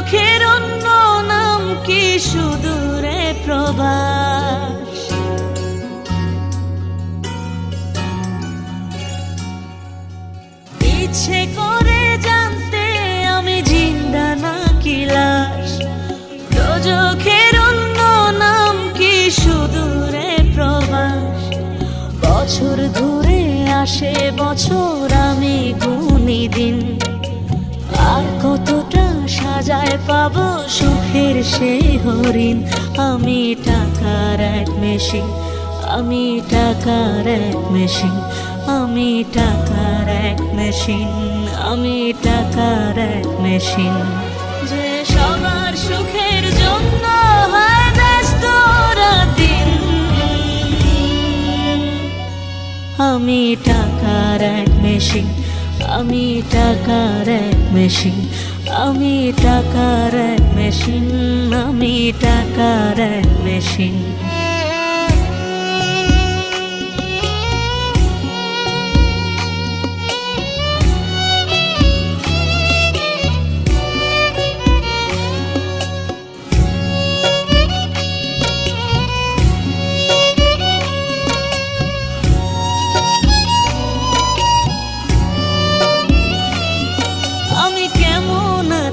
চোখের অন্য নাম কি সুদূরে প্রবাস? ইচ্ছে করে জানতে আমি জিন্দা না কি লাশ অন্য নাম কি সুদূরে প্রবাস? বছর ঘুরে আসে বছর সাজায় পাব সুখের সেই হরিণ। আমি টাকার এক মেশিন, আমি টাকার এক মেশিন, আমি টাকার এক মেশিন, আমি টাকার এক মেশিন। যে সবার সুখের জন্য আমি টাকার এক মেশিন, আমি টাকার এক মেশিন আমি টাকার মেশিন আমি টাকার মেশিন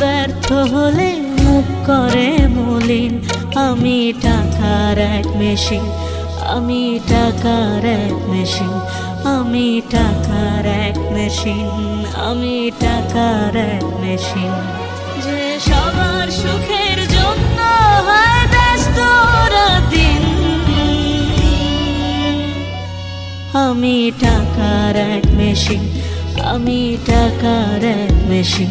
ব্যর্থ হলে মুখ করে মলিন। আমি টাকার এক মেশিন, আমি টাকার এক মেশিন, আমি টাকার এক মেশিন, আমি টাকার এক মেশিন। যে সবার সুখের আমি টাকার এক মেশিন, আমি টাকার এক মেশিন